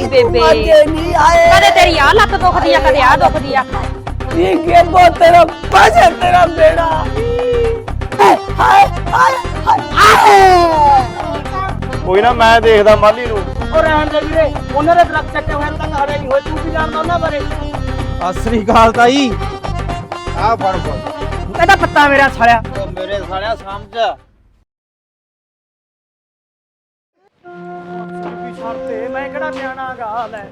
ਨੀ ਬੇਬੇ। ਮੱਗੇ ਨਹੀਂ ਆਏ। ਕਦੇ ਤੇਰੀ ਆ ਲੱਤ ਦੁਖਦੀ ਆ ਕਦੇ ਆ ਦੁਖਦੀ ਆ। ਨੀ ਗੇਬੋ ਤੇਰਾ ਪਾਸੇ ਤੇਰਾ ਬੇੜਾ ਹਾਏ ਹਾਏ ਹਾਏ ਕੋਈ ਨਾ ਮੈਂ ਦੇਖਦਾ ਮਾਲੀ ਨੂੰ। ਉਹ ਰਹਿਣ ਦੇ ਵੀਰੇ ਉਹਨਾਂ ਦੇ ਦਰਖਤ ਚੱਕੇ ਹੋਏ ਤੱਕ ਹੜੇ ਨਹੀਂ ਹੋਏ ਤੂੰ ਕੀ ਜਾਣਦਾ ਉਹਨਾਂ ਬਾਰੇ? ਅਸਰੀ ਗਾਲ ਤਾਈ। ਆ ਫੜ ਫੜ ਇਹਦਾ ਪੱਤਾ ਮੇਰਾ ਉਹ ਮੇਰੇ ਸਾਲਿਆ ਸਮਝ। ਵੀ ਛੱਡਤੇ ਮੈਂ ਕਿਹੜਾ ਨਿਆਣਾ ਗਾ ਲੈ।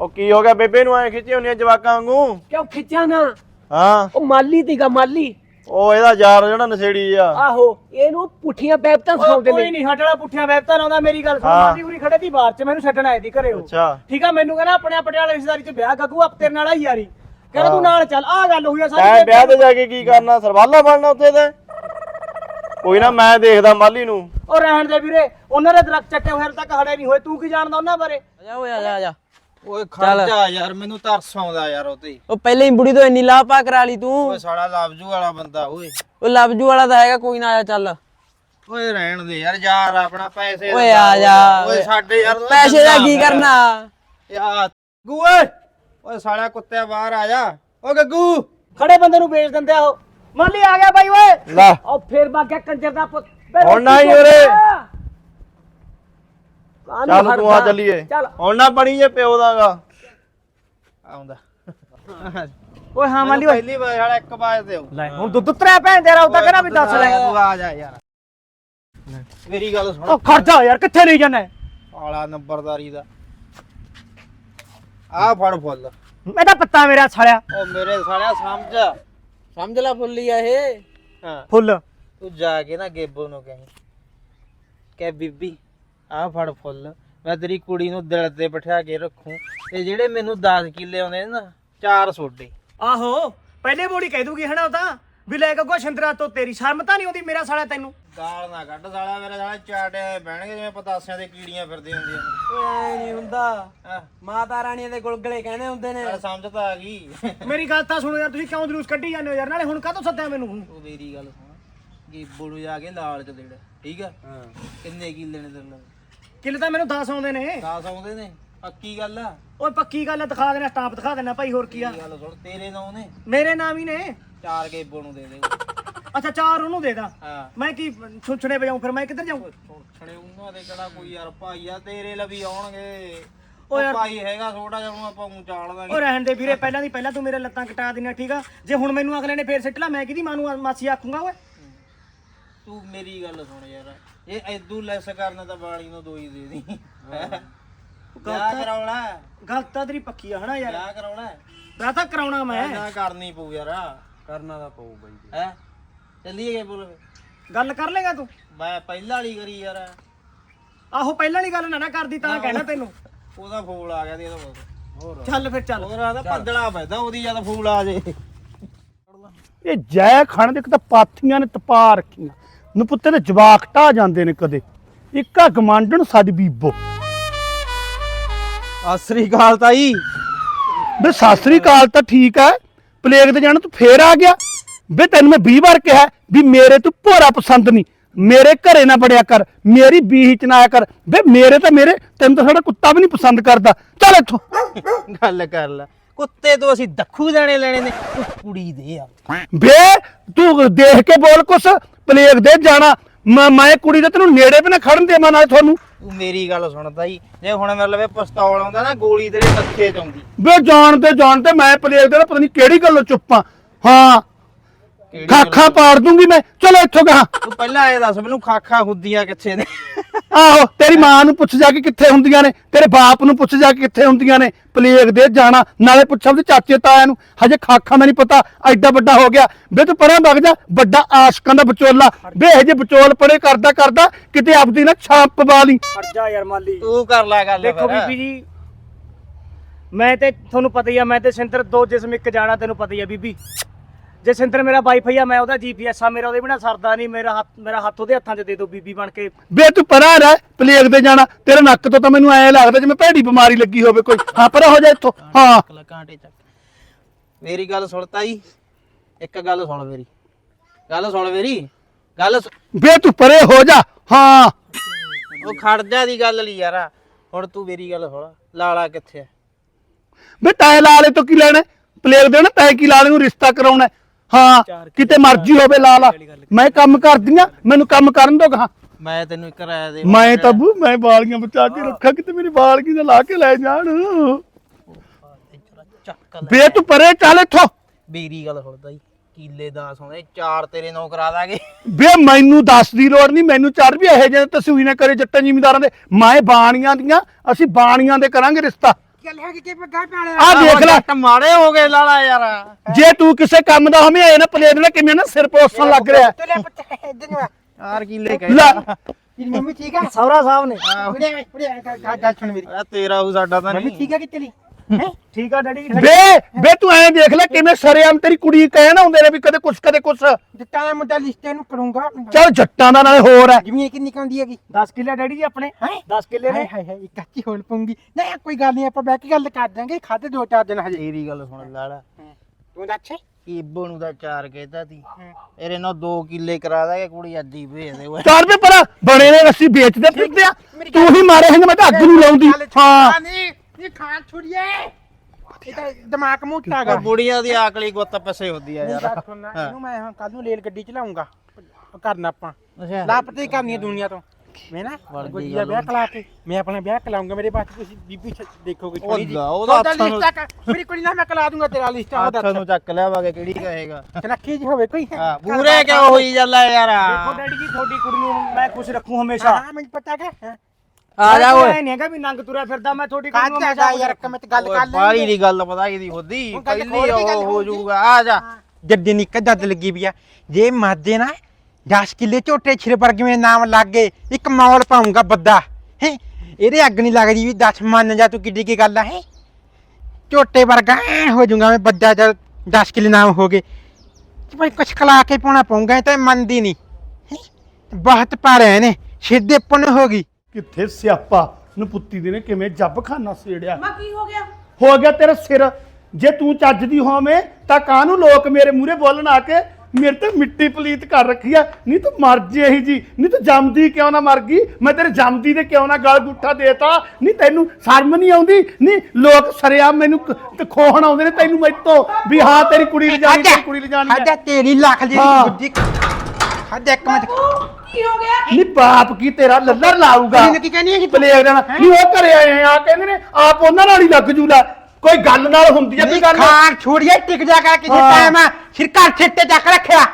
ਉਹ ਕੀ ਹੋ ਗਿਆ ਬੇਬੇ ਨੂੰ ਐ ਖਿੱਚੀ ਹੁੰਦੀਆਂ ਜਵਾਕਾਂ ਵਾਂਗੂ? ਕਿਉਂ ਖਿੱਚਿਆ ਨਾ? ਹਾਂ। ਉਹ ਮਾਲੀ ਦੀਗਾ ਮਾਲੀ। ਉਹ ਇਹਦਾ ਯਾਰ ਜਿਹੜਾ ਨਸ਼ੇੜੀ ਆ। ਆਹੋ ਇਹਨੂੰ ਪੁੱਠੀਆਂ ਬੈਬਤਾਂ ਸਿਖਾਉਂਦੇ ਕੋਈ ਨੇ। ਨਹੀਂ ਹਟੜਾ ਪੁੱਠੀਆਂ ਵੈਬਤਾ ਲਾਉਂਦਾ ਮੇਰੀ ਗੱਲ ਸੁਣ ਹਾਂ। ਮਾਦੀ ਉਰੀ ਖੜੇ ਦੀ ਬਾਹਰ ਚ ਮੈਨੂੰ ਛੱਡਣ ਆਏ ਦੀ ਘਰੇ ਉਹ। ਅੱਛਾ। ਠੀਕ ਆ ਮੈਨੂੰ ਕਹਿੰਦਾ ਆਪਣੇ ਪਟਿਆਲੇ ਰਿਸ਼ਤੇਦਾਰੀ ਚ ਵਿਆਹ ਗੱਗੂ ਆਪ ਤੇਰੇ ਨਾਲ ਹੀ ਯਾਰੀ। ਕਹਿੰਦਾ ਤੂੰ ਨਾਲ ਚੱਲ ਆਹ ਗੱਲ ਹੋਈ ਆ ਤੈਂ ਸਾਰੀ ਵਿਆਹ ਤੇ ਜਾ ਕੇ ਕੀ ਕਰਨਾ ਸਰਵਾਲਾ ਬਣਨਾ ਉੱਥੇ ਤੇ? ਕੋਈ ਨਾ ਮੈਂ ਦੇਖਦਾ ਮਾਲੀ ਨੂੰ। ਉਹ ਰਹਿਣ ਦੇ ਵੀਰੇ ਉਹਨਾਂ ਦੇ ਦਰਖਤ ਚੱਕੇ ਹੋਏ ਤੱਕ ਹੜੇ ਨਹੀਂ ਹੋਏ। ਤੂੰ ਕੀ ਜਾਣਦਾ ਉਹਨਾਂ ਬਾਰੇ? ਆ ਜਾ ਓਏ ਆ ਜਾ ਆ ਜਾ। ਓਏ ਖਰਚਾ ਯਾਰ ਮੈਨੂੰ ਤਰਸ ਆਉਂਦਾ ਯਾਰ ਉਹ ਤੇ ਉਹ ਪਹਿਲੇ ਹੀ ਬੁੜੀ ਤੋਂ ਇੰਨੀ ਲਾਹ ਪਾ ਕਰਾ ਲਈ ਤੂੰ। ਓਏ ਸਾਲਾ ਲਵਜੂ ਵਾਲਾ ਬੰਦਾ ਓਏ। ਉਹ ਲਵਜੂ ਵਾਲਾ ਤਾਂ ਹੈਗਾ ਕੋਈ ਨਾ ਆਇਆ ਚੱਲ। ਓਏ ਰਹਿਣ ਦੇ ਯਾਰ ਯਾਰ ਆਪਣਾ ਪੈਸੇ ਓਏ ਆ ਜਾ, ਓਏ। ਸਾਡੇ ਯਾਰ ਪੈਸੇ ਦਾ ਕੀ। ਕਰਨਾ? ਯਾ ਓਏ। ਓਏ ਸਾਲਾ ਕੁੱਤੇ ਬਾਹਰ ਆ ਜਾ। ਓ ਗੱਗੂ। ਖੜੇ ਬੰਦੇ ਨੂੰ ਵੇਚ ਦਿੰਦੇ ਆ ਉਹ। ਮਾਲੀ ਆ ਗਿਆ ਬਾਈ ਓਏ। ਲੈ। ਉਹ ਫੇਰ ਬਾਗਿਆ ਕੰਜਰ ਦਾ ਪੁੱਤ। ਹੁਣ ਨਾ ਹੀ ਉਰੇ। ਕਾਹਨੂੰ ਚੱਲ ਤੂੰ ਆ ਹਟਦਾ? ਚੱਲੀਏ। ਚੱਲ। ਹੁਣ ਨਾ ਬਣੀ ਜੇ ਪਿਓ ਦਾਗਾ। ਆਉਂਦਾ। ਓਏ ਹਾਂ ਮਾਲੀ ਮੈਨੂੰ ਓਏ ਪਹਿਲੀ ਵਾਰ ਇੱਕ ਬਾਜ ਤੇ ਆਉ ਲੈ ਹੁਣ ਦੁੱਧ ਤਰੇ ਭੈਣ ਤੇਰਾ ਉਹ ਤਾਂ ਕਹਿੰਦਾ ਵੀ ਦੱਸ ਲੈ। ਤੂੰ ਆ ਜਾ ਯਾਰ। ਮੇਰੀ ਗੱਲ ਸੁਣ। ਉਹ ਖਰਚਾ ਯਾਰ ਕਿੱਥੇ ਲਈ ਜਾਣਾ ਆਲਾ ਨੰਬਰਦਾਰੀ ਦਾ। ਆ ਫੜ ਫੁੱਲ। ਇਹਦਾ ਪੱਤਾ ਮੇਰਾ ਛੜਿਆ ਓ ਮੇਰੇ ਸਾਲਿਆ ਸਮਝ। ਸਮਝ ਲੈ ਫੁੱਲੀ ਆ ਇਹ। ਹਾਂ। ਫੁੱਲ। ਤੂੰ ਜਾ ਕੇ ਨਾ ਗੇਬੋ ਨੂੰ ਕਹੀਂ। ਕਹਿ ਬੀਬੀ ਆ ਫੜ ਫੁੱਲ। ਮੈਂ ਤੇਰੀ ਕੁੜੀ ਨੂੰ ਦਿਲ ਤੇ ਬਿਠਾ ਕੇ ਰੱਖੂ। ਤੇ ਜਿਹੜੇ ਮੈਨੂੰ 10 ਕਿੱਲੇ ਆਉਂਦੇ ਨੇ ਨਾ ਚਾਰ ਸੋਡੇ। ਆਹੋ ਪਹਿਲੇ ਬੋੜੀ ਕਹਿ ਦੂਗੀ ਹਨਾ ਉਹ ਤਾਂ ਵੀ ਲੈ ਕੇ ਸ਼ੰਦਰਾ ਤੋਂ ਤੇਰੀ। ਸ਼ਰਮ ਤਾਂ ਨਹੀਂ ਆਉਂਦੀ ਮੇਰਾ ਸਾਲਾ ਤੈਨੂੰ? ਗਾਲ ਨਾ ਕੱਢ ਸਾਲਿਆ ਮੇਰੇ ਸਾਲੇ ਚਾਟੇ ਬਹਿਣਗੇ ਜਿਵੇਂ ਪਤਾਸਿਆਂ ਦੇ ਕੀੜੀਆਂ ਫਿਰਦੀਆਂ ਹੁੰਦੀਆਂ। ਨੇ ਓਏ ਐ ਨਹੀਂ ਹੁੰਦਾ। ਮਾਤਾ ਰਾਣੀਆਂ ਦੇ ਗੁਲਗਲੇ ਕਹਿੰਦੇ ਹੁੰਦੇ ਨੇ। ਚੱਲ ਸਮਝ ਤਾਂ ਆ ਗਈ। ਮੇਰੀ ਗੱਲ ਤਾਂ ਸੁਣੋ ਯਾਰ ਤੁਸੀਂ ਕਿਉਂ ਜਲੂਸ ਕੱਢੀ ਜਾਂਦੇ ਹੋ ਯਾਰ? ਨਾਲੇ ਹੁਣ ਕਾਹਤੋਂ ਸੱਦਿਆ ਮੈਨੂੰ? ਉਹ ਮੇਰੀ ਗੱਲ ਸੁਣ। ਗੇਬੋ ਨੂੰ ਜਾ ਕੇ ਲਾਲਚ ਦੇੜ ਠੀਕ ਆ? ਹਾਂ। ਕਿੰਨੇ ਕਿੱਲੇ ਨੇ ਤੇਰੇ ਨਾਲ? ਕਿੱਲੇ ਤਾਂ ਮੈਨੂੰ 10 ਆਉਂਦੇ ਨੇ। 10 ਆਉਂਦੇ ਨੇ? ਪੱਕੀ ਗੱਲ ਆ? ਓਏ ਪੱਕੀ ਗੱਲ ਆ ਦਿਖਾ ਦੇਣਾ ਸਟਾਪ ਦਿਖਾ ਦੇਣਾ ਭਾਈ ਹੋਰ ਕੀ ਆ? ਮੇਰੀ ਗੱਲ ਸੁਣ ਤੇਰੇ ਨਾਂ ਨੇ? ਮੇਰੇ ਨਾਮ ਹੀ ਨੇ। ਚਾਰ ਗੇਬੋ ਨੂੰ ਦੇ ਦੇ। ਅੱਛਾ ਚਾਰ ਉਹਨੂੰ ਦੇ ਦਾਂ। ਹਾਂ। ਮੈਂ ਕੀ ਛੁੱਛੜੇ ਵਜਾਉਂ ਫਿਰ ਮੈਂ ਕਿੱਧਰ ਜਾਊਂ? ਛੜੇ ਉਹਨਾਂ ਦੇ ਕਿਹੜਾ ਕੋਈ ਯਾਰ ਭਾਈ ਆ ਤੇਰੇ ਲਈ ਆਉਣਗੇ। ਓ ਉਹ ਯਾਰ- ਭਾਈ ਹੈਗਾ ਛੋਟਾ ਜਿਹਾ ਉਹਨੂੰ ਆਪਾਂ ਉਂ ਚਾਲ ਦਾਂਗੇ ਉਹ ਰਹਿਣ ਦੇ ਵੀਰੇ ਪਹਿਲਾਂ ਦੀ ਪਹਿਲਾਂ ਤੂੰ ਮੇਰੇ ਲੱਤਾਂ ਕਟਾ ਦੇਣਾ ਠੀਕ ਆ? ਜੇ ਹੁਣ ਮੈਨੂੰ ਅਗਲੇ ਨੇ ਫੇਰ ਸਿੱਟ ਲਾ ਮੈਂ ਕਿਹਦੀ ਮਾਂ ਨੂੰ ਮਾਸੀ ਆਖੂੰਗਾ ਓਏ? ਤੂੰ ਮੇਰੀ ਗੱਲ ਸੁਣ ਯਾਰ। ਇਹ ਐਦੂ ਲੈਸ ਕਰਨਾ ਤਾਂ ਬਾਣੀ ਨੂੰ ਦੋ ਹੀ ਦੇ ਦੀ। ਵਿਆਹ ਕਰਾਉਣਾ। ਹੈ, ਗੱਲ ਤਾਂ ਤੇਰੀ ਪੱਕੀ ਆ ਹਨਾ ਯਾਰ? ਕਰਾਉਣਾ। ਹੈ। ਵਿਆਹ ਤਾਂ ਕਰਾਉਣਾ ਮੈਂ। ਨਾ ਕਰਨੀ ਪਊ ਯਾਰ। ਕਰਨਾ ਤਾਂ ਪਊ ਬਾਈ ਹੈ? ਚੱਲੀਏ ਗੇ ਬੋਲ ਗੱਲ ਕਰ ਲੇਗਾ ਤੂੰ? ਮੈਂ ਪਹਿਲਾਂ ਵਾਲੀ ਕਰੀ ਯਾਰ। ਆਹੋ ਪਹਿਲਾਂ ਵਾਲੀ ਗੱਲ ਨਾ ਨਾ ਕਰਦੀ ਤਾਂ ਕਹਿਣਾ ਤੈਨੂੰ। ਉਹਦਾ ਫੂਲ ਆ ਗਿਆ ਤੇ ਇਹਦਾ ਬਸ ਹੋਰ। ਚੱਲ ਫਿਰ ਚੱਲ। ਹੋਰ ਆਦਾ ਪੰਦਲਾ ਪੈਦਾ ਉਹਦੀ ਜਦ ਫੂਲ ਆ ਜੇ। ਇਹ ਜੈ ਖਾਣ ਦੇ ਇੱਕ ਤਾਂ ਪਾਥੀਆਂ ਨੇ ਤਪਾ ਰੱਖੀਆਂ। ਨੂੰ ਪੁੱਤੇ ਦੇ ਜਵਾਕ ਢਾ ਜਾਂਦੇ ਨੇ ਕਦੇ। ਇੱਕਾ ਗਮਾਂਡਣ ਸਾਡੀ ਬੀਬੋ। ਅਸਰੀ ਗਾਲ ਤਾਈ। ਬੇ ਸਾਸਰੀ ਕਾਲ ਤਾਂ ਠੀਕ ਹੈ ਪਲੇਗ ਤੇ ਜਾਣਾ ਤੂੰ ਫੇਰ ਆ ਗਿਆ। ਬੇ ਤੈਨੂੰ ਮੈਂ 20 ਵਾਰ ਕਿਹਾ ਵੀ ਮੇਰੇ ਤੂੰ ਭੋਰਾ ਪਸੰਦ ਨਹੀਂ। ਮੇਰੇ ਘਰੇ ਨਾ ਬੜਿਆ ਕਰ ਮੇਰੀ ਬੀਹੀ ਚ ਨਾ ਆਇਆ ਕਰ। ਬੇ ਮੇਰੇ ਤਾਂ ਮੇਰੇ ਤੈਨੂੰ ਤਾਂ ਸਾਡਾ ਕੁੱਤਾ ਵੀ ਨਹੀਂ ਪਸੰਦ ਕਰਦਾ। ਚੱਲ ਇੱਥੋਂ। ਗੱਲ ਕਰ ਲੈ। ਕੁੱਤੇ ਤੋਂ ਅਸੀਂ ਦੱਖੂ ਦੇਣੇ ਲੈਣੇ ਨੇ ਤੂੰ ਕੁੜੀ ਦੇ ਆ। ਬੇ ਤੂੰ ਦੇਖ ਕੇ ਬੋਲ ਕੁਛ ਪਲੇਗ ਦੇ ਜਾਣਾ। ਮੈਂ ਮੈਂ ਕੁੜੀ ਦੇ ਤੈਨੂੰ ਨੇੜੇ ਵੀ ਨਾ ਖੜਨ ਦੇਵਾਂ ਨਾਲੇ ਤੁਹਾਨੂੰ। ਤੂੰ ਮੇਰੀ ਗੱਲ ਸੁਣ ਤਾਈ ਜੇ ਹੁਣ ਮੇਰੇ ਲਵੇ ਪਿਸਤੌਲ ਆਉਂਦਾ ਨਾ ਗੋਲੀ ਤੇਰੇ ਮੱਥੇ 'ਚ ਆਉਂਦੀ। ਵੇ ਜਾਣ ਤੇ ਜਾਣ ਤੇ ਮੈਂ ਪਲੇਗ ਦੇ ਨਾ ਪਤਾ ਨਹੀਂ ਕਿਹੜੀ ਗੱਲੋਂ ਚੁੱਪਾਂ ਹਾਂ। ਖਾਖਾਂ ਪਾੜ ਦੂੰਗੀ ਮੈਂ। ਚਲੋ ਇੱਥੋਂ ਗਾ। ਤੂੰ ਪਹਿਲਾਂ ਇਹ ਦੱਸ ਮੈਨੂੰ ਖਾਖਾ ਹੁੰਦੀਆਂ ਕਿੱਥੇ ਨੇ? ਆਹੋ ਤੇਰੀ ਮਾਂ ਨੂੰ ਪੁੱਛ ਜਾ ਕੇ ਕਿੱਥੇ ਹੁੰਦੀਆਂ ਨੇ। ਤੇਰੇ ਬਾਪ ਨੂੰ ਪੁੱਛ ਜਾ ਕੇ ਕਿੱਥੇ ਹੁੰਦੀਆਂ ਨੇ। ਪਲੇਗ ਦੇ ਜਾਣਾ। ਨਾਲੇ ਪੁੱਛਾਂ ਉਹਦੇ ਚਾਚੇ ਤਾਇਆ ਨੂੰ। ਹਜੇ ਖਾਖਾਂ ਨਹੀਂ ਪਤਾ। ਐਡਾ ਵੱਡਾ ਹੋ ਗਿਆ। ਵੇ ਤੂੰ ਪਰਾਂ ਵਗ ਜਾ। ਵੱਡਾ ਆਸ਼ਕਾਂ ਦਾ ਵਿਚੋਲਾ। ਵੇ ਇਹ ਜੇ ਵਿਚੋਲ ਪੜੇ ਕਰਦਾ ਕਰਦਾ ਕਿਤੇ ਆਪਦੀ ਨਾ ਛਾਪ ਪਵਾ ਲਈ। ਹਟ ਜਾ ਯਾਰ ਮਾਲੀ। ਤੂੰ ਕਰ ਲੈ ਗੱਲ ਦੇਖੋ ਫਿਰ। ਬੀਬੀ ਜੀ ਮੈਂ ਤੇ ਤੁਹਾਨੂੰ ਪਤਾ ਹੀ ਆ ਮੈਂ ਤੇ ਸਿੰਦਰ ਦੋ ਜਿਸਮ ਇੱਕ ਜਾਣਾ ਤੈਨੂੰ ਪਤਾ ਹੀ ਆ ਬੀਬੀ। ਜੇ ਸਿੰਦਰ ਮੇਰਾ ਵਾਈਫਾਈ ਆ ਮੈਂ ਉਹਦਾ ਜੀਪੀਐਸ ਆ ਮੇਰਾ ਉਹਦੇ ਬਿਨਾ ਸਰਦਾ ਨਹੀਂ ਮੇਰਾ ਹੱਥ ਮੇਰਾ ਹੱਥ ਉਹਦੇ ਹੱਥਾਂ 'ਚ ਦੇ ਦਿਓ ਬੀਬੀ ਬਣ ਕੇ। ਵੇ ਤੂੰ ਪਰਾਂ ਰਹਿ ਪਲੇਗ ਦੇ ਜਾਣਾ। ਤੇਰੇ ਨੱਕ ਤੋਂ ਤਾਂ ਮੈਨੂੰ ਐ ਲੱਗਦਾ ਜਿਵੇਂ ਭੈੜੀ ਬਿਮਾਰੀ ਲੱਗੀ ਹੋਵੇ ਕੋਈ। ਹਾਂ ਪਰਾਂ ਹੋ ਜਾ ਇੱਥੋਂ। ਹਾਂ। ਚੱਕ ਲੈ ਕਾਂਟੇ ਚੱਕ। ਮੇਰੀ ਗੱਲ ਸੁਣ ਤਾਈ ਇੱਕ ਗੱਲ ਸੁਣ ਮੇਰੀ। ਗੱਲ ਸੁਣ ਮੇਰੀ ਗੱਲ ਵੇ ਤੂੰ ਪਰੇ ਹੋ ਜਾ। ਹਾਂ। ਉਹ ਖੜਜਾ ਦੀ ਗੱਲ ਲਈ ਯਾਰ। ਹੁਣ ਤੂੰ ਮੇਰੀ ਗੱਲ ਸੁਣ। ਲਾਲਾ ਕਿੱਥੇ ਆ? ਬੇ ਤੈ ਲਾਲੇ ਤੋਂ ਕੀ ਲੈਣਾ? ਪਲੇਗ ਦੇਣਾ ਤੈ ਕੀ ਲਾਲੇ ਨੂੰ ਰਿਸ਼ਤਾ ਕਰਾਉਣਾ? ਹੈ? ਹਾਂ ਕਿਤੇ ਮਰਜ਼ੀ ਹੋਵੇ ਲਾ ਲਾ। ਮੈਂ ਕੰਮ ਕਰਦੀ ਆ ਮੈਨੂੰ ਕੰਮ ਕਰਨ ਦੋ ਕਹਾ ਮੈਂ ਤੈਨੂੰ ਇੱਕ ਰਾਇ ਦੇ ਮੈਂ ਤਾਂ ਬੂ ਮੈਂ ਵਾਲੀਆਂ ਬਚਾ ਕੇ ਰੱਖਾਂ ਕਿਤੇ ਮੇਰੀ ਵਾਲਗੀ ਨਾ ਲਾ ਕੇ ਲੈ ਜਾਣ। ਚੱਕ ਲੈ ਬੇ ਤੂੰ ਪਰੇ ਚੱਲ ਇੱਥੋਂ। ਮੇਰੀ ਗੱਲ ਸੁਣਦਾ ਜੀ ਕੀਲੇ 10 ਹੋਣੇ ਚਾਰ ਤੇਰੇ ਨੌ ਕਰਾ ਦਾਂਗੇ। ਬੇ ਮੈਨੂੰ ਦੱਸ ਦੀ ਲੋੜ ਨਹੀਂ ਮੈਨੂੰ ਚੜ ਵੀ ਇਹੋ ਜਿਹੇ ਤਸਵੀਰ ਨਾ ਕਰੇ ਜੱਟਾਂ ਜ਼ਿਮੀਂਦਾਰਾਂ ਦੇ। ਮੈਂ ਬਾਣੀਆਂ ਦੀਆਂ ਅਸੀਂ ਬਾਣੀਆਂ ਦੇ ਕਰਾਂਗੇ ਰਿਸ਼ਤਾ। ਆ ਦੇਖ ਲੈ। ਜੱਟ ਮਾੜੇ ਹੋ ਗਏ ਲਾਲਾ ਯਾਰ। ਜੇ ਤੂੰ ਕਿਸੇ ਕੰਮ ਦਾ ਹਮੇ ਆਏ ਨਾ ਪਲੇਟ ਨਾ ਕਿਵੇਂ ਨਾ ਸਿਰ ਪੋਸਣ ਲੱਗ ਰਿਹਾ। ਚਾਰ ਕੀਲੇ ਕਹੇ ਲੈ ਸੌਰਾ ਸਾਹਿਬ ਨੇ। ਆ ਤੇਰਾ ਉਹ ਸਾਡਾ ਤਾਂ ਨਹੀਂ। ਠੀਕ ਆ ਡੈਡੀ ਜੀ ਬੇ ਬੇ ਤੂੰ ਐਂ ਦੇਖ ਲੈ ਕਿਵੇਂ ਸਰੇਆਮ ਤੇਰੀ ਕੁੜੀ ਕਹਿਣ ਆਉਂਦੇ ਨੇ ਵੀ ਕਦੇ ਕੁਛ ਕਦੇ ਕੁਛ। ਦਿੱਤਾ ਮੈਂ ਮੁੰਡਾ ਲਿਸਟੇ ਨੂੰ ਕਰੂੰਗਾ। ਚੱਲ ਜੱਟਾਂ ਦਾ ਨਾਲੇ ਹੋਰ ਹੈ। ਜ਼ਮੀਨ ਕਿੰਨੀ ਕਾਉਂਦੀ ਹੈਗੀ? 10 ਕਿੱਲੇ ਡੈਡੀ ਜੀ ਆਪਣੇ। 10 ਕਿੱਲੇ ਹਾਏ ਨੇ ਹਾਏ ਹਾਏ ਕੱਚੀ ਹੋਣ ਪਊਂਗੀ ਨਹੀਂ ਕੋਈ ਗੱਲ ਨਹੀਂ ਆਪਾਂ ਬਹਿ ਕੇ ਗੱਲ ਕਰ ਦਾਂਗੇ ਖਾਦੇ ਦੋ ਚਾਰ ਦਿਨ ਹਜੇ। ਤੇਰੀ ਗੱਲ ਸੁਣ ਲਾਲਾ। ਤੂੰ ਦੱਸ। ਕੀਬੋ ਨੂੰ ਦਾ ਚਾਰ ਕਹਿਤਾ ਤੀ। ਇਹਦੇ ਨਾਲ 2 ਕਿੱਲੇ ਕਰਾ ਦਾਂਗੇ ਕੁੜੀ ਅੱਜ ਹੀ ਭੇਜ ਦੇ। ਓਏ ਚਾਰ ਰੁਪਏ ਪਰ ਬਣੇ ਨੇ ਰੱਸੀ ਵੇਚਦੇ ਫਿਰਦੇ ਆ। ਤੂੰ ਹੀ ਮਾਰੇ ਹਨ ਮੈਂ ਤਾਂ ਅੱਗ ਨੂੰ ਲਾਉਂਦੀ। ਹਾਂ। ਨਹੀਂ ਇਹ ਖਾਣ ਛੁੜੀਏ ਇਹ ਤਾਂ ਦਿਮਾਗ ਮੋਟਾ ਗਾ। ਬੁੜੀਆਂ ਦੀ ਆਕਲੀ ਗੁੱਤ ਪਿੱਛੇ ਹੁੰਦੀ ਆ ਯਾਰ। ਇਹਨੂੰ ਮੈਂ ਹੁਣ ਕੱਲ ਨੂੰ ਰੇਲ ਗੱਡੀ ਚਲਾਉਂਗਾ ਕਰਨਾ ਆਪਾਂ। ਲਾਪਤੇ ਕਰਨੀ ਹੈ ਦੁਨੀਆ ਤੋਂ। ਮੈਂ ਨਾ ਦਾ ਵਿਆਹ ਕਲਾ ਕੇ ਮੈਂ ਆਪਣਾ ਵਿਆਹ ਕਲਾਉਂਗਾ ਮੇਰੇ ਬਾਅਦ ਤੁਸੀਂ ਬੀਬੀ ਦੇਖੋਗੇ ਥੋੜੀ ਜੀ ਉਹਦਾ ਲਿਸਟਾ ਮੇਰੀ ਕੁੜੀ ਨਾਲ ਮੈਂ ਕਲਾ ਦੂੰਗਾ ਤੇਰਾ ਲਿਸਟਾ ਉਹਦਾ ਹੱਥ ਨੂੰ ਚੱਕ ਲਿਆਵਾਂਗੇ ਕਿਹੜੀ ਕਹੇਗਾ। ਤਨੱਖੀ ਜੀ ਹੋਵੇ ਕੋਈ। ਹਾਂ ਪੂਰੇ ਕਿਉਂ ਹੋਈ ਜਾਂਦਾ ਯਾਰ? ਦੇਖੋ ਡੈਡੀ ਜੀ ਤੁਹਾਡੀ ਕੁੜੀ ਨੂੰ ਮੈਂ ਖੁਸ਼ ਰੱਖੂ ਹਮੇਸ਼ਾ। ਹਾਂ। ਮੈਨੂੰ ਪਤਾ ਹੈ। ਆ ਜਾ ਓਏ। ਨਹੀਂ ਹੈਗਾ ਵੀ ਨੰਗ ਤੁਰਿਆ ਫਿਰਦਾ ਮੈਂ ਤੁਹਾਡੀ ਕੁੜੀ ਨੂੰ ਕਾਹਦਾ ਯਾਰ ਕਮਤ ਗੱਲ ਕਰ ਬਾਹਲੀ ਲੈਂਦੇ ਦੀ ਗੱਲ ਪਤਾ ਇਹਦੀ ਹੁੰਦੀ? ਗੱਲ ਪਹਿਲੀ ਖੋਲ ਗੱਲ ਉਹ ਹੋ। ਜਾਊਗਾ। ਆ ਜਾ। ਜੱਦੀ ਨਿੱਕਾ ਜੱਦ ਲੱਗੀ ਵੀ ਆ। ਜੇ ਮਾਦੇ ਨਾ 10 ਕਿੱਲੇ ਝੋਟੇ ਛਿਰ ਵਰਗੇ ਮੇਰੇ ਨਾਮ ਲੱਗ ਗਏ ਇੱਕ ਮੌਲ ਪਾਉਂਗਾ ਬੱਦਾ। ਹੈ? ਇਹਦੇ ਅੱਗ ਨਹੀਂ ਲੱਗਦੀ ਵੀ 10 ਮੰਨ ਜਾ ਤੂੰ ਕਿੱਡੀ ਕੀ ਗੱਲ ਆ ਹੈ? ਝੋਟੇ ਵਰਗਾ ਐਂ ਹੋ ਜਾਊਗਾ ਮੈਂ ਬੱਦਾ ਜਦ 10 ਕਿੱਲੇ ਨਾਮ ਹੋ ਗਏ। ਤੇ ਭਾਈ ਕੁਛ ਕਲਾ ਕੇ ਪਾਉਣਾ ਪਊਗਾ ਤਾਂ ਮੰਨਦੀ ਨਹੀਂ। ਬਹੁਤ ਭਾਰੇ ਨੇ ਸਿੱਧੇ ਪੁੰਨ ਹੋ ਗਈ। ਕਿੱਥੇ ਸਿਆਪਾ? ਨੂੰ ਪੁੱਤੀ ਦੇ ਨੇ ਕਿਵੇਂ ਜੱਬ ਖਾਨਾ ਸੇੜਿਆ? ਮਾ ਕੀ ਹੋ ਗਿਆ? ਹੋ ਗਿਆ ਤੇਰਾ ਸਿਰ। ਜੇ ਤੂੰ ਚੱਜਦੀ ਹੋਵੇਂ ਤਾਂ ਕਾਹਨੂੰ ਲੋਕ ਮੇਰੇ ਮੂਹਰੇ ਬੋਲਣ ਆ ਕੇ ਮੇਰੇ ਤੇ ਮਿੱਟੀ ਪਲੀਤ ਕਰ ਰੱਖੀ ਆ? ਨਹੀਂ ਤੂੰ ਮਰ ਜੇ ਇਹੀ ਜੀ। ਨਹੀਂ ਤੂੰ ਜੰਮਦੀ ਕਿਉਂ ਨਾ ਮਰ ਗਈ? ਮੈਂ ਤੇਰੇ ਜੰਮਦੀ ਦੇ ਕਿਉਂ ਨਾ ਗਲ ਗੁੱਠਾ ਦੇਤਾ? ਨਹੀਂ ਤੈਨੂੰ ਸ਼ਰਮ ਨਹੀਂ ਆਉਂਦੀ? ਨਹੀਂ ਲੋਕ ਸਰਿਆ ਮੈਨੂੰ ਖੋਹਣ ਆਉਂਦੇ ਨੇ ਤੈਨੂੰ ਮੈਥੋਂ ਵੀ ਹਾਂ ਤੇਰੀ ਕੁੜੀ ਲਿਜਾਣੀ ਤੇਰੀ ਕੁੜੀ ਲਿਜਾਣੀ ਹੈ। ਤੇਰੀ ਲੱਖ ਦੀ। ਬੁੱਧੀ ਹੱਦ ਇੱਕ ਮਿੰਟ। ਕੀ ਹੋ ਗਿਆ? ਨਹੀਂ ਬਾਪ ਕੀ ਤੇਰਾ ਲੱਲਰ ਲਾਊਗਾ? ਇਹਨੇ ਕੀ ਕਹਿਣੀ ਹੈ ਜੀ ਪਲੇਗ ਦੇਣਾ ਨਹੀਂ ਉਹ ਘਰੇ ਆਏ ਆ ਕਹਿੰਦੇ ਨੇ ਆਪ ਉਹਨਾਂ ਨਾਲ ਹੀ ਲੱਗ ਜੂਲਾ ਕੋਈ ਗੱਲ ਨਾਲ ਹੁੰਦੀ ਆ ਕੋਈ ਗੱਲ ਖਾਣ ਛੋੜੀਏ ਟਿਕ ਜਾ ਕਰ ਕਿਸੇ ਹਾਂ। ਟਾਈਮ ਸਿਰ ਘਰ ਛਿੱਟੇ ਚੱਕ ਰੱਖਿਆ।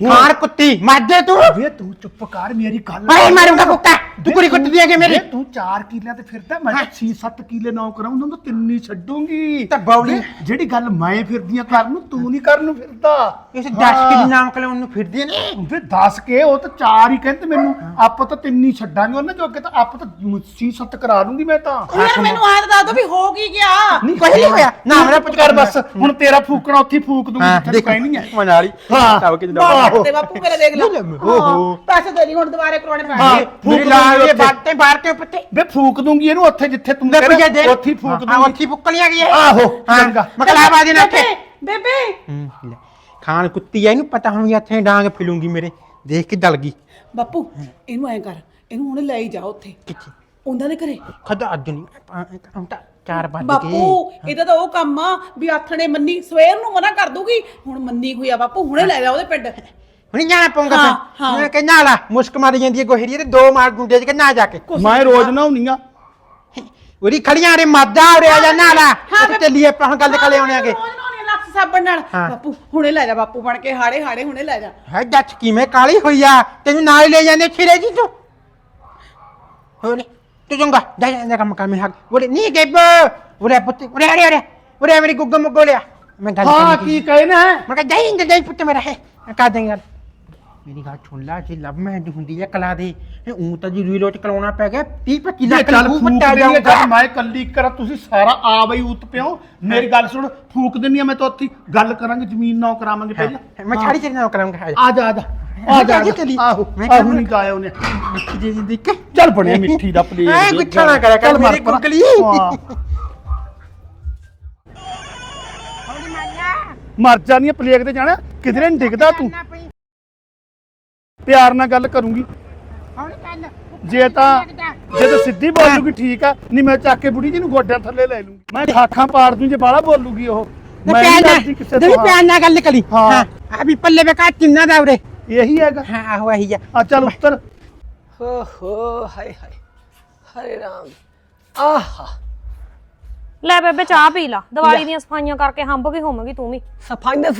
ਖਾਣ ਕੁੱਤੀ ਮੱਜੇ ਤੂੰ। ਵੇ ਤੂੰ ਚੁੱਪ ਕਰ ਮੇਰੀ ਗੱਲ ਮੈਂ ਮਾਰੂੰਗਾ ਕੁੱਤਾ। ਤੂੰ ਕੁੜੀ ਕੁੱਟਦੀ ਹੈ ਕਿ ਮੇਰੀ ਤੂੰ 4 ਕਿੱਲਿਆਂ ਤੇ ਫਿਰਦਾ ਮੈਂ 6-7 ਕਿੱਲੇ ਨੌ ਕਰਾਉਂਦਾ ਉਹਨਾਂ ਤੋਂ ਤਿੰਨ ਹੀ ਛੱਡੂੰਗੀ। ਤਾਂ ਬੌਲੀ। ਵੇ, ਜਿਹੜੀ ਗੱਲ ਮੈਂ ਫਿਰਦੀਆਂ ਕਰਨ ਨੂੰ ਤੂੰ ਨਹੀਂ ਕਰਨ ਨੂੰ ਫਿਰਦਾ। ਇਸ 10 ਕਿਲੀ ਨਾਮ ਕਲਾਉਣ ਨੂੰ ਫਿਰਦੀ ਨੇ। ਵੇ ਦੱਸ ਕੇ ਉਹ ਤਾਂ ਚਾਰ ਹੀ ਕਹਿੰਦੇ ਮੈਨੂੰ ਆਪਾਂ ਤਾਂ ਤਿੰਨ ਹੀ ਛੱਡਾਂਗੇ ਉਹਨਾਂ ਜੋ ਅੱਗੇ ਤਾਂ ਆਪਾਂ ਤਾਂ 6-7 ਕਰਾ ਦੂੰਗੀ ਮੈਂ ਤਾਂ। ਯਾਰ ਮੈਨੂੰ ਆਹ ਦੱਸ ਦੋ ਵੀ ਹੋ ਕੀ ਗਿਆ। ਨਹੀਂ ਕੁਛ ਨਹੀਂ ਹੋਇਆ। ਨਾ ਮੇਰਾ ਪੁੱਤ ਕਰ ਬਸ। ਹੁਣ ਤੇਰਾ ਫੂਕਣਾ ਉੱਥੇ ਫੂਕ ਦੂੰਗੀ ਤੂੰ ਕਹਿਣੀ ਹੈ। ਮਨਾਲੀ। ਹਾਂ। ਕਿ। ਤੇ ਬਾਪੂ ਕਰੇ ਦੇਖ ਲਓ ਓਹੋ। ਪੈਸੇ ਦੇ ਹੁਣ ਦੁਬਾਰੇ ਕਰਾਉਣੇ ਪੈਣਗੇ। ਫੂਕ ਇਹ ਉੱਥੇ। ਬਾਤ ਤੇ ਬਾਹਰ ਕੇ ਪੱਤੇ ਵੇ ਫੂਕ ਦੂੰਗੀ ਇਹਨੂੰ ਉੱਥੇ ਜਿੱਥੇ ਤੂੰ ਦੇ ਉੱਥੇ ਹੀ ਫੂਕ ਹਾਂ ਦੂੰਗੀ। ਉੱਥੇ ਫੁੱਕਲੀਆਂ ਗਈ ਆਹੋ ਚੰਗਾ। ਮਕਲਾ ਬਾਜੀ ਨਾ ਬੇਬੇ ਬੇਬੇ। ਖਾਣ ਕੁੱਤੀ ਐ ਇਹਨੂੰ ਪਤਾ ਹੁਣ ਇੱਥੇ ਡਾਂਗ ਫਿਲੂੰਗੀ ਮੇਰੇ। ਦੇਖ ਕੇ ਡਲ ਗਈ। ਬਾਪੂ ਇਹਨੂੰ ਐਂ ਕਰ। ਇਹਨੂੰ ਹੁਣ ਲੈ ਹੀ ਜਾ ਉੱਥੇ। ਕਿੱਥੇ? ਉਹਨਾਂ ਦੇ ਘਰੇ। ਖਦਾ ਅੱਜ ਨਹੀਂ। ਤਾਂ ਚਾਰ ਵੱਜ ਬਾਪੂ ਇਹਦਾ ਤਾਂ ਉਹ ਕੰਮ ਆ ਵੀ ਆਥਣੇ ਮੰਨੀ ਸਵੇਰ ਨੂੰ ਮਨਾ ਕਰ ਦੂਗੀ ਹੁਣ ਮੰਨੀ ਹੋਈ ਆ ਬਾਪੂ ਹੁਣੇ ਲੈ ਜਾ ਉਹਦੇ ਪਿੰਡ। ਹੁਣ ਜਾਣਾ ਪਊਗਾ ਹਾਂ, ਫਿਰ। ਮੈਂ ਕਹਿੰਦਾ ਲਾ ਮੁਸਕ ਮਾਰੀ ਜਾਂਦੀ ਹੈ ਗੋਹਰੀ ਤੇ ਦੋ ਮਾਰ ਗੁੰਡੇ ਚ ਨਾ ਜਾ ਕੇ? ਮੈਂ ਰੋਜ਼ ਨਹਾਉਣੀ ਆ ਉਹਦੀ ਖੜੀਆਂ ਰੇ ਮਾਦਾ ਉਰੇ ਆ ਜਾ ਨਾ ਲਾ ਹਾਂ, ਚੱਲੀਏ ਆਪਾਂ ਹੁਣ ਗੱਲ ਕਲੇ ਆਉਣੇ ਆਗੇ। ਰੋਜ਼ ਨਹਾਉਣੀ ਆ ਲੱਖ ਸਾਬਣ ਨਾਲ। ਹਾਂ। ਬਾਪੂ ਹੁਣੇ ਲੈ ਜਾ ਬਾਪੂ ਬਣ ਕੇ ਹਾੜੇ ਹਾੜੇ ਹੁਣੇ ਲੈ ਜਾ। ਹੈ ਦੱਸ ਕਿਵੇਂ ਕਾਲੀ ਹੋਈ ਆ। ਤੈਨੂੰ ਨਾਲ ਹੀ ਲੈ ਜਾਂਦੇ ਛਿਰੇ ਜੀ ਤੂੰ। ਹੋਰ ਤੂੰ ਜੰਗਾ ਜਾ ਜਾ ਜਾ ਕੰਮ ਕਰ ਮੈਂ ਹੱਗ ਉਹਦੇ ਨਹੀਂ ਗੇਬ। ਉਹਦੇ ਪੁੱਤ ਉਹਦੇ ਅਰੇ ਅਰੇ। ਉਹਦੇ ਮੇਰੀ ਗੁੱਗਮ ਮੁੱਗੋ ਲਿਆ ਮੈਂ ਗੱਲ ਹਾਂ ਕਰਨੀ ਕੀ ਕਹਿਣਾ ਹੈ? ਮੈਂ ਕਿਹਾ ਜਾਈ ਜਾਈ ਪੁੱਤ ਮੇਰਾ ਹੈ। ਮੈਂ ਕਹ ਦੇਂਗਾ ਯਾਰ ਮੇਰੀ ਗੱਲ ਸੁਣ ਲਾ ਜੇ ਲਵ ਮੈਰਿਜ ਹੁੰਦੀ ਹੈ ਕਲਾ ਦੇ ਉਹ ਤਾਂ ਜੀ ਰੀਲੋ ਚ ਕਲਾਉਣਾ ਪੈ ਗਿਆ 30 25 ਇਹ ਲੱਖ ਚੱਲ ਨੂੰ ਫੂਕ ਪੱਟਾ ਦੇਣੀ ਜਾਊਗਾ। ਜਦ ਮੈਂ ਕੱਲੀ ਕਰਾਂ ਤੁਸੀਂ ਸਾਰਾ ਆ ਬਈ ਉਤ ਪਿਓ। ਮੇਰੀ ਗੱਲ ਸੁਣ ਫੂਕ ਦਿੰਨੀ ਆ ਮੈਂ ਤਾਂ ਉੱਥੇ ਹੀ। ਗੱਲ ਕਰਾਂਗੇ ਜ਼ਮੀਨ ਨਾ ਕਰਾਵਾਂਗੇ ਪਹਿਲਾਂ। ਮੈਂ ਛਾੜੀ ਚੜੀ ਨਾ ਕਰਾਂਗਾ ਆ ਜਾ। ਆ ਜਾ ਆ ਜਾ, ਆ ਜਾ ਚੱਲੀ। ਆਹੋ ਮੈਂ ਆਹੋ ਨਹੀਂ ਗਾਇਆ ਉਹਨੇ। ਮਿੱਠੀ ਜੀ ਦੇਖ। ਕੇ ਚੱਲ ਬਣਿਆ ਮਿੱਠੀ ਦਾ ਪਲੇਟ ਐ ਗੁੱਛਾ ਨਾ ਕਰਿਆ ਕਰ ਮਰ। ਗੁਗਲੀ। ਹਾਂ। ਮਰ ਜਾਣੀ ਪਲੇਗ ਤੇ ਜਾਣਾ ਕਿਧਰੇ ਨਹੀਂ ਡਿੱਗਦਾ ਤੂੰ। ਪਿਆਰ ਨਾਲ ਗੱਲ ਕਰੂੰਗੀ। ਹੁਣ ਜੇ ਤਾਂ ਜੇ ਤਾਂ ਸਿੱਧੀ ਬੋਲੂਗੀ ਠੀਕ ਆ। ਨਹੀਂ ਮੈਂ ਚੱਕ ਕੇ ਬੁੜੀ ਜੀ ਨੂੰ ਗੋਡਿਆਂ ਥੱਲੇ ਲੈ ਲੂੰਗੀ। ਮੈਂ ਖਾਖਾਂ ਪਾੜ ਦੂੰ ਜੇ ਬਾਲਾ ਬੋਲੂਗੀ ਉਹ। ਮੈਂ ਪਿਆਰ ਨਹੀਂ ਡਰਦੀ ਕਿਸੇ ਤੋਂ ਪਿਆਰ ਨਾਲ ਗੱਲ ਕਰੀ। ਹਾਂ। ਆ ਵੀ ਪੱਲੇ ਵੇਖਾ ਕਿੰਨਾ ਦਾ ਉਰੇ। ਇਹੀ ਹੈਗਾ। ਹਾਂ ਆਹੋ ਇਹੀ ਆ। ਆ ਚੱਲ ਉੱਤਰ। ਹੋ ਹੋ ਹਾਏ ਹਾਏ। ਹਰੇ ਰਾਮ। ਆਹਾ। ਲੈ ਬੇਬੇ ਚਾਹ ਪੀ ਲਾ। ਦੀਵਾਲੀ ਦੀਆਂ ਸਫਾਈਆਂ ਕਰਕੇ ਹੰਬ ਗਈ ਹੋਵੇਂਗੀ ਤੂੰ ਵੀ। ਸਫਾਈਆਂ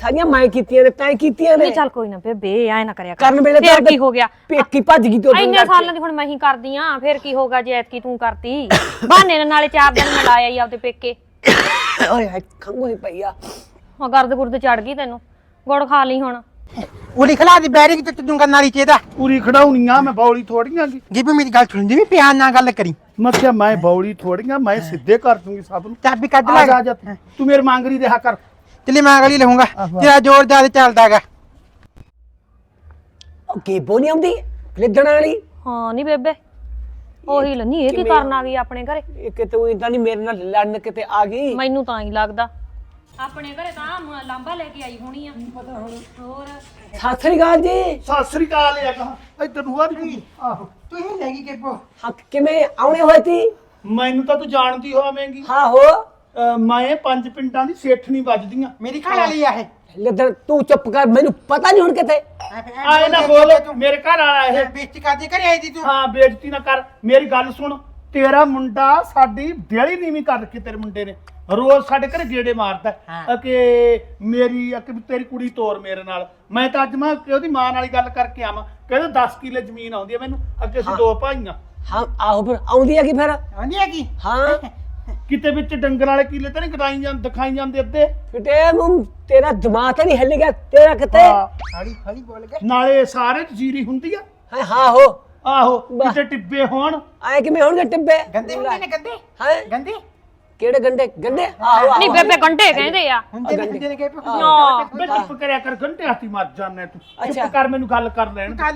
ਸਾਰੀਆਂ ਮੈਂ ਕੀਤੀਆਂ ਨੇ ਤੈਂ ਕੀਤੀਆਂ ਨੇ। ਨਹੀਂ ਚੱਲ ਕੋਈ ਨਾ ਬੇਬੇ ਐ ਨਾ ਕਰਿਆ ਕਰ। ਕਰਨ ਵੇਲੇ ਫੇਰ ਤਾਂ ਕੀ ਹੋ ਗਿਆ? ਪੇਕੀ ਭੱਜ ਗਈ ਤੋਂ ਇੰਨੇ ਸਾਲਾਂ ਦੀ ਹੁਣ ਮੈਂ ਹੀ ਕਰਦੀ ਆ ਫੇਰ ਕੀ ਹੋਗਾ ਜੇ ਐਤਕੀ ਤੂੰ ਕਰਤੀ। ਬਹਾਨੇ ਨਾਲ ਨਾਲੇ ਚਾਰ ਦਿਨ ਮੈਂ ਲਾਇਆ ਹੀ ਆਪਦੇ ਪੇਕੇ। ਓਏ ਹਾਏ ਖੰਗੂ ਹੀ ਪਈਆ ਹਾਂ ਗਰਦ ਗੁਰਦ ਚੜ ਗਈ ਤੈਨੂੰ। ਗੁੜ ਖਾ ਲਈ ਹੁਣ। ਉਰੀ ਖਲਾ ਦੀ ਬੈਰਿੰਗ ਤੇ ਤੂੰ ਨਾਲੀ ਚੇਦਾ ਪੂਰੀ ਖੜਾਉਣੀਆਂ ਮੈਂ ਬੌਲੀ ਥੋੜੀਆਂ ਗੀ ਜੇ ਵੀ ਮੇਰੀ ਗੱਲ ਸੁਣ ਜੀ ਵੀ ਪਿਆਰ ਨਾਲ ਗੱਲ ਕਰੀ। ਮੈਂ ਕਿਹਾ ਮੈਂ ਬੌਲੀ ਥੋੜੀਆਂ ਮੈਂ ਸਿੱਧੇ ਕਰ ਦੂੰਗੀ ਸਭ ਨੂੰ। ਚਾਬੀ ਕੱਢ ਆ ਲੈ ਜਾ ਆ ਜਾ। ਤੂੰ। ਤੂੰ ਮੇਰੇ ਮੰਗਰੀ ਰਿਹਾ ਕਰ। ਚਲੀ ਮੈਂ ਗਲੀ ਲਹੂੰਗਾ ਆਹੋ। ਤੇਰਾ ਜ਼ੋਰ ਜ਼ਿਆਦਾ ਚੱਲਦਾਗਾ ਉਹ ਕੀ ਬੋਲੀ ਆਉਂਦੀ? ਲਿੱਦਣ ਵਾਲੀ? ਹਾਂ ਨਹੀਂ ਬੇਬੇ ਉਹੀ ਲੰਨੀ ਇਹ ਕੀ ਕਰਨ ਆ ਗਈ ਆਪਣੇ ਘਰੇ? ਇਹ ਕਿਤੇ ਉਹ ਇਦਾਂ ਨਹੀਂ ਮੇਰੇ ਨਾਲ ਲੜਨ ਕਿਤੇ ਆ ਗਈ? ਮੈਨੂੰ ਤਾਂ ਹੀ ਲੱਗਦਾ। ਆਪਣੇ ਘਰੇ ਤਾਂ ਮ- ਲਾਂਬਾ ਲੈ ਕੇ ਆਈ ਹੋਣੀ ਆ। ਪਤਾ ਹੁਣ। ਹੋਰ? ਸਤਿ ਸ੍ਰੀ ਅਕਾਲ ਜੀ। ਸਤਿ ਸ੍ਰੀ ਅਕਾਲ ਆ ਕਹਾ। ਇੱਧਰ ਨੂੰ ਆ ਜੀ ਆਹੋ। ਤੂੰ ਹੀ ਲੈ ਗਈ ਕਿਪੋ ਹੱਥ ਕਿਵੇਂ ਆਉਣੇ ਹੋਏ ਤੀ ਮੈਨੂੰ ਤਾਂ ਤੂੰ ਜਾਣਦੀ ਹੋਵੇਂਗੀ ਹਾਂ ਹੋ ਅਹ ਮੈਂ ਪੰਜ ਪਿੰਡਾਂ ਦੀ ਸੇਠਣੀ ਵੱਜਦੀ ਆ ਮੇਰੀ ਘਰ ਵਾਲੀ ਆ ਇਹ। ਲਿੱਦਣ ਤੂੰ ਚੁੱਪ ਕਰ ਮੈਨੂੰ ਪਤਾ ਨਹੀਂ ਹੁਣ ਕਿਤੇ ਆਏ ਨਾ ਬੋਲ ਮੇਰੇ ਘਰ ਆਇਆ ਇਹ। ਬੇਇੱਜ਼ਤੀ ਕਰਦੀ ਘਰੇ ਆਈ ਦੀ ਤੂੰ। ਹਾਂ ਬੇਇੱਜ਼ਤੀ ਨਾ ਕਰ ਮੇਰੀ ਗੱਲ ਸੁਣ। ਤੇਰਾ ਮੁੰਡਾ ਸਾਡੀ ਦੇਲੀ ਨੀਵੀਂ ਕਰ ਰੱਖੀ ਤੇਰੇ ਮੁੰਡੇ ਨੇ। ਰੋਜ਼ ਸਾਡੇ ਘਰੇ ਗੇੜੇ ਮਾਰਦਾ ਹਾਂ। ਹੈ। ਕਿ ਮੇਰੀ ਕਿ ਤੇਰੀ ਕੁੜੀ ਤੋਰ ਮੇਰੇ ਨਾਲ। ਮੈਂ ਤਾਂ ਅੱਜ ਮੈਂ ਕਿ ਉਹਦੀ ਮਾਂ ਨਾਲ ਹੀ ਗੱਲ ਕਰਕੇ ਆਵਾਂ। ਕਹਿੰਦਾ 10 ਕਿੱਲੇ ਜ਼ਮੀਨ ਆਉਂਦੀ ਹੈ ਮੈਨੂੰ। ਅੱਗੇ ਅਸੀਂ ਦੋ ਭਾਈਆਂ। ਹਾਂ ਆਹੋ ਫਿਰ ਆਉਂਦੀ ਆ ਕੀ ਫਿਰ। ਆਉਂਦੀ ਹੈਗੀ? ਹਾਂ। ਕਿਤੇ ਵਿੱਚ ਡੰਗਰ ਵਾਲੇ ਕਿੱਲੇ ਤਾਂ ਨਹੀਂ ਕਟਾਈ ਜਾਂ ਦਿਖਾਈ ਜਾਂਦੇ ਅੱਧੇ? ਫਿਟੇ ਮੂੰ ਤੇਰਾ ਦਿਮਾਗ ਤਾਂ ਨਹੀਂ ਹਿੱਲ ਗਿਆ। ਤੇਰਾ ਕਿਤੇ ਹਾਂ, ਹੌਲੀ ਹੌਲੀ ਬੋਲ ਕੇ। ਨਾਲੇ ਸਾਰੇ ਚ ਜੀਰੀ ਹੁੰਦੀ ਆ। ਹਾਂ ਹਾਂ ਹੋ। ਆਹੋ ਕਿਤੇ ਟਿੱਬੇ ਹੋਣ। ਆਏ ਕਿਵੇਂ ਹੋਣਗੇ ਟਿੱਬੇ? ਗੰਦੇ ਹੁੰਦੇ ਨੇ ਗੰਦੇ? ਹਾਂ? ਗੰਦੇ? ਕਿਹੜੇ ਗੰਡੇ ਗੰਡੇ ਆਹੋ ਨਹੀਂ ਆਹੋ ਬੇਬੇ ਗੰਢੇ ਕਹਿੰਦੇ ਆ। ਹੁੰਦੇ ਨੇ ਹੁੰਦੇ ਨੇ ਕਿਪੋ ਹਾਂ। ਬੇ ਚੁੱਪ ਕਰਿਆ ਕਰ ਘੰਟੇ ਹੱਥੀ ਮਰ ਜਾਣੇ ਤੂੰ। ਅੱਛਾ। ਚੁੱਪ ਕਰ ਮੈਨੂੰ ਗੱਲ ਕਰ ਲੈਣ ਕਰ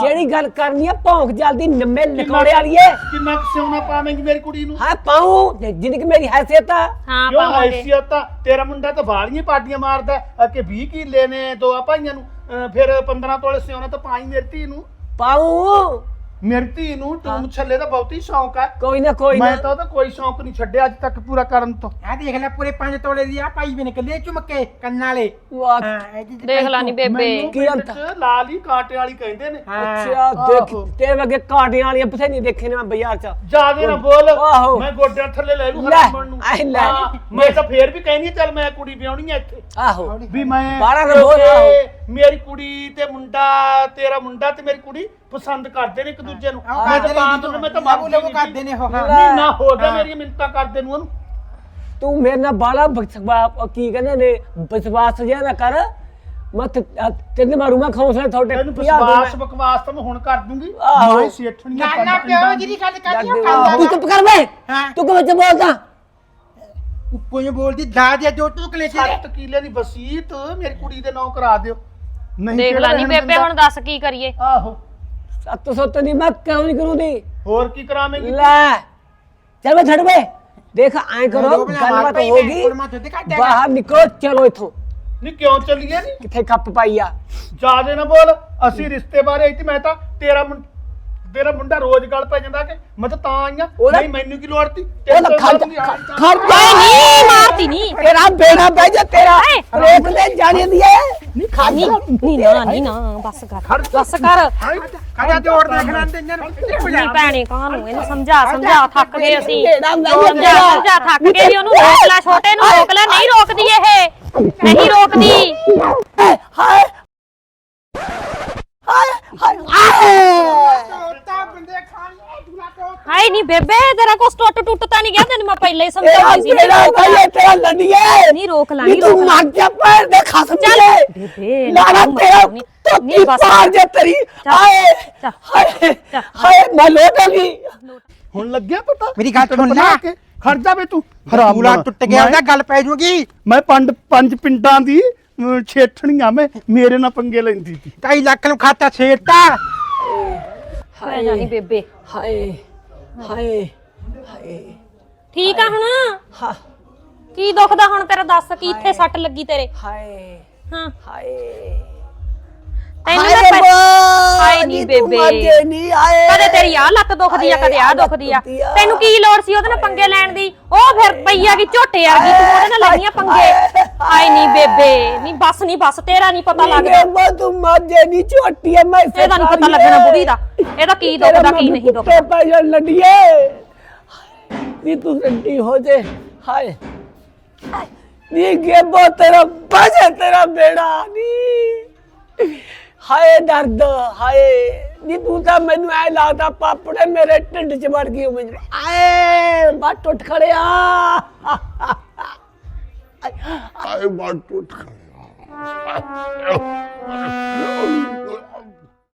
ਜਿਹੜੀ ਗੱਲ ਕਰਨੀ ਆ ਭੌਂਕ ਜਲਦੀ ਨੰਮੇ ਲਿਖਾਉਣੇ ਵਾਲੀ ਏ ਕਿੰਨਾ ਕੁ ਸਿਉਣਾ ਪਾਵੇਂਗੀ ਮੇਰੀ ਕੁੜੀ ਨੂੰ? ਹਾਂ ਪਾਉ। ਜਿੰਨੀ ਕਿ ਮੇਰੀ ਹੈਸੀਅਤ ਆ। ਹਾਂ ਜੋ ਪਾਵਾਂਗੇ। ਹੈਸੀਅਤ ਆ? ਤੇਰਾ ਮੁੰਡਾ ਤਾਂ ਬਾਲੀਆਂ ਪਾਰਟੀਆਂ ਮਾਰਦਾ। ਹੈ, ਕਿ 20 ਕਿੱਲੇ ਨੇ ਦੋ ਆ ਭਾਈਆਂ ਨੂੰ। ਅਹ ਫਿਰ 15 ਤੋਲੇ ਸਿਉਣਾ ਤਾਂ ਪਾਈ ਮੇਰੀ ਧੀ ਨੂੰ। ਪਾਉ ਮੇਰੀ ਧੀ ਨੂੰ ਤੂੰ ਛੱਲੇ ਦਾ ਬਹੁਤੀ ਸ਼ੌਂਕ ਹੈ। ਕੋਈ ਨਾ ਕੋਈ ਮੈਂ ਤਾਂ ਉਹਦਾ ਕੋਈ ਸ਼ੌਂਕ ਨਹੀਂ ਛੱਡਿਆ ਅੱਜ ਤੱਕ ਪੂਰਾ ਕਰਨ ਤੋਂ। ਆ ਦੇਖ ਲੈ ਪੂਰੇ 5 ਤੋਲੇ ਦੀ ਆ ਪਾਈ ਵੀ ਨਿਕਲੇ ਝੁਮਕੇ ਕੰਨਾਂ ਵਾਲੇ। ਵਾਹ ਹਾਂ ਇਹ ਜੀ ਦੇਖ ਲਾ ਨੀ ਬੇਬੇ। ਮੈਨੂੰ ਕੀ ਪਿੰਡ ਅੰਤ? ਚ ਲਾਲ ਹੀ ਕਾਂਟੇ ਵਾਲੀ ਕਹਿੰਦੇ ਨੇ। ਅੱਛਾ ਦੇਖ ਤੇਰੇ ਵਰਗੇ ਕਾਟੀਆਂ ਵਾਲੀਆਂ ਬਥੇਰੀਆਂ ਦੇਖੇ ਨੇ ਮੈਂ ਬਾਜ਼ਾਰ 'ਚ। ਜਿਆਦੇ ਨਾ ਬੋਲ। ਆਹੋ। ਮੈਂ ਗੋਡਿਆਂ ਥੱਲੇ ਲੈ ਲੂ ਲੈ, ਹਰਾਮਣ ਨੂੰ। ਆਏ ਲੈ। ਹਾਂ, ਮੈਂ ਤਾਂ ਫੇਰ ਵੀ ਕਹਿੰਦੀ ਚੱਲ ਮੈਂ ਕੁੜੀ ਵਿਆਹਣੀ ਆ ਇੱਥੇ। ਆਹੋ। ਵੀ ਮੈਂ ਬਾਰਾਂ ਦਾ ਬੋਲ ਆਹੋ। ਮੇਰੀ ਕੁੜੀ ਤੇ ਮੁੰਡਾ ਤੇਰਾ ਮੁੰਡਾ ਤੇ ਮੇਰੀ ਕੁੜੀ ਪਸੰਦ ਕਰਦੇ ਨੇ ਇੱਕ ਦੂਜੇ ਨੂੰ। ਆਹ ਮੈਂ ਤਾਂ ਕਰਦੇ ਤਾਂ ਨੇ ਤੋਂ ਮੈਂ ਤਾਂ ਮਰ ਲੋਕ ਗਈ ਕਰਦੇ ਨੇ ਉਹ ਹਾਂ। ਮਹੀਨਾ ਹੋ ਗਿਆ ਮੇਰੀਆਂ ਮਿੰਤਾਂ ਕਰਦੇ ਨੂੰ ਉਹਨੂੰ। ਤੂੰ ਮੇਰੇ ਨਾਲ ਬਾਲਾ ਬਕਸਵਾ ਕੀ ਕਹਿੰਦੇ ਨੇ ਵਿਸ਼ਵਾਸ ਜਿਹਾ ਨਾ ਕਰ। ਮੈਂ ਤੈਨੂੰ ਮਾਰੂ ਮੈਂ ਖੌਸਲੇ ਤੁਹਾਡੇ ਤੈਨੂੰ ਪੰਜਾਹ ਦਿਨ ਵਿਸ਼ਵਾਸ ਬਕਵਾਸ ਤਾਂ ਮੈਂ ਹੁਣ ਕਰ ਦੂੰਗੀ। ਆਹੋ। ਮੈਂ ਸੇਠਣੀਆਂ ਗੱਲ ਨਾ ਪਿਓ ਜਿਹਦੀ ਗੱਲ ਕਰਦੀ ਉਹ ਮੈਂ- ਕੰਨ ਤੂੰ ਚੁੱਪ ਕਰ ਵੇ ਹਾਂ। ਤੂੰ ਕਿਵੇਂ ਚ ਬੋਲਦਾ? ਉੱਪਰ ਨੂੰ ਬੋਲਦੀ ਦਾ ਦੇ ਦੋ ਟੁਕਲੇ ਤੇ ਸੱਤ ਕਿੱਲੇ ਦੀ ਵਸੀਤ ਮੇਰੀ ਕੁੜੀ ਦੇ ਨਾਂ ਕਰਾ ਦਿਓ। ਨਹੀਂ ਦੇਖ ਲਾ ਨੀ ਬੇਬੇ। ਹੁਣ ਦੱਸ ਕੀ ਕਰੀਏ। ਆਹੋ। ਸੱਤ ਸੱਤ ਦੀ ਮੈਂ ਕਿਉਂ ਨਹੀਂ ਕਰੂੰਦੀ? ਹੋਰ ਕੀ ਕਰਾਵੇਂਗੀ? ਲੈ ਚੱਲ ਮੈਂ ਛੱਡ ਵੇ ਦੇਖ ਐਂ ਕਰੋ ਗੱਲਬਾਤ ਹੋ ਗਈ। ਬਾਹਰ ਨਿਕਲੋ ਚਲੋ ਇਥੋਂ। ਨਹੀਂ ਕਿਉਂ ਚੱਲੀਏ ਨਹੀਂ ਕਿੱਥੇ ਕੱਪ ਪਾਈ ਆ? ਜਾਦੇ ਨਾ ਬੋਲ ਅਸੀਂ ਰਿਸ਼ਤੇ ਬਾਰੇ ਇੱਥੇ ਮੈਂ ਤਾਂ ਤੇਰਾ ਤੇਰਾ ਮੁੰਡਾ ਰੋਜ਼ ਗੱਲ ਪੈ ਜਾਂਦਾ ਕਿ ਮੈਂ ਤਾਂ ਤਾਂ ਆਈਆਂ ਉਹਦਾ- ਨਹੀਂ ਮੈਨੂੰ ਕੀ ਲੋੜ ਤੀ ਖਰਚ ਖਰਚ ਨਹੀਂ ਮਾਰਤੀ ਨਹੀਂ ਤੇਰਾ ਬੇੜਾ ਬਹਿ ਜਾ ਤੇਰਾ ਏ। ਰੋਕ ਦੇ ਜਾਣੀ ਦੀ ਐ। ਨਹੀਂ ਨਹੀਂ ਨਹੀਂ ਨਾ ਨਹੀਂ ਨਾ ਬਸ ਕਰ। ਬਸ ਕਰ। ਖੜਾ ਜੋੜ ਦੇਖਣਾ ਤੇ ਇਹਨਾਂ ਨੂੰ? ਨਹੀਂ ਭੈਣੇ ਕਾਹਨੂੰ? ਇਹਨੂੰ ਸਮਝਾ ਸਮਝਾ ਥੱਕ ਗਏ ਅਸੀਂ। ਸਮਝਾ ਸਮਝਾ ਥੱਕ ਗਏ ਵੀ ਉਹਨੂੰ। ਰੋਕ ਲੈ ਛੋਟੇ ਨੂੰ ਰੋਕ ਲੈ। ਨਹੀਂ ਰੋਕਦੀ ਇਹ। ਨਹੀਂ ਰੋਕਦੀ। ਹਾਏ ਹਾਏ। ਹਾਏ ਹਾਏ। ਖਾਣੇ ਤੋਂ ਹਾਏ ਨਹੀਂ ਬੇਬੇ ਤੇਰਾ ਕੁਛ ਟੁੱਟ ਟੁੱਟ ਤਾਂ ਨਹੀਂ ਗਿਆ ਤੈਨੂੰ ਮੈਂ ਪਹਿਲਾਂ ਹੀ ਤੇਰਾ ਸਮਝਾਈ ਸੀ ਬਹਿ ਜਾ ਤੇਰਾ ਲੰਡੀਏ ਨਹੀਂ ਰੋਕ ਲਾ ਨੀ ਨਹੀਂ ਤੂੰ ਮਰ ਜਾ ਪੈਰ ਦੇ ਖਸਮ ਚੱਲ। ਚੱਲ ਬੇਬੇ, ਲਾਣਾ ਤੇਰਾ ਤੋਤੀ। ਪਾਰ ਜੇ ਤੇਰੀ ਹਾਏ। ਹਾਏ। ਹਾਏ ਮੈਂ ਲੋਟ ਹੋ ਗਈ ਹੁਣ ਲੱਗਿਆ ਪਤਾ ਮੇਰੀ ਗੱਲ ਸੁਣ। ਕਿ ਖੜ ਜਾਵੇ ਤੂੰ ਹਰਾਮ ਢੂਲਾ ਨਾ। ਟੁੱਟ ਗਿਆ ਉਹਦਾ ਗੱਲ ਪੈ ਜੂਗੀ ਮੈਂ ਪੰਜ ਪੰਜ ਪਿੰਡਾਂ ਦੀ ਛੇਠਣੀਆਂ ਮੈਂ ਮੇਰੇ ਨਾਲ ਪੰਗੇ ਲੈਂਦੀ ਸੀ 2 ਲੱਖ ਨੂੰ ਖਾਤਾ ਛੇੜਤਾ ਹਾਏ ਜਾਨੀ ਬੇਬੇ ਹਾਏ ਹਾਏ ਹਾਏ। ਠੀਕ ਆ ਹੁਣ? ਹਾ। ਕੀ ਦੁਖਦਾ ਹੁਣ ਤੇਰਾ ਦੱਸ ਕੀ ਇੱਥੇ ਸੱਟ ਲੱਗੀ ਤੇਰੇ? ਹਾਏ। ਹਾਂ। ਹਾਏ। ਤੈਨੂੰ ਹਾਏ ਮਾਂ, ਹਾਏ ਨੀ ਬੇਬੇ। ਮੱਝੇ ਨਹੀਂ ਆਏ। ਕਦੇ ਤੇਰੀ ਆ ਲੱਤ ਦੁਖਦੀ ਆ ਕਦੇ ਆ। ਦੁਖਦੀ ਆ। ਤੈਨੂੰ ਕੀ ਲੋੜ ਸੀ ਉਹਦੇ ਨਾਲ ਪੰਗੇ ਲੈਣ ਦੀ? ਉਹ ਫਿਰ ਪਈ ਆ ਕਿ ਝੋਟੇ ਵਰਗੀ ਤੂੰ ਉਹਦੇ ਨਾਲ ਲੈਣੀਆਂ ਪੰਗੇ। ਆਈ ਨਹੀਂ ਬੇਬੇ ਨਹੀਂ ਬਸ ਨਹੀਂ ਬਸ ਤੇਰਾ ਨਹੀਂ ਪਤਾ ਲੱਗਦਾ। ਬੇਬਾ ਤੂੰ ਮੱਝੇ ਨਹੀਂ ਝੋਟੀ ਐ ਮੈਂ ਇਹਦਾ ਨਹੀਂ ਪਤਾ ਲੱਗਣਾ ਬੁੜੀ ਦਾ। ਇਹਦਾ ਕੀ ਦੁਖਦਾ ਕੀ ਨਹੀਂ ਦੁਖਦਾ ਪੈ ਜਾ ਲੜੀਏ ਨੀ ਤੂੰ ਰੰਡੀ ਹੋ ਜੇ। ਹਾਏ ਨੀ ਗੇਬੋ ਤੇਰਾ ਬਾਜੇ ਤੇਰਾ ਬੇੜਾ ਨੀ। ਹਾਏ ਦਰਦ ਹਾਏ ਨੀ ਤੂੰ ਤਾਂ ਮੈਨੂੰ ਐ ਲੱਗਦਾ ਪਾਪੜੇ ਮੇਰੇ ਢਿੱਡ 'ਚ ਵੜ ਗਈ ਉਵੇਂ ਜਿਵੇਂ। ਆਏ ਬੱਟ ਉੱਠ ਖੜਿਆ ਆਏ ਬਾਟ ਟੁੱਟ ਖੜਿਆ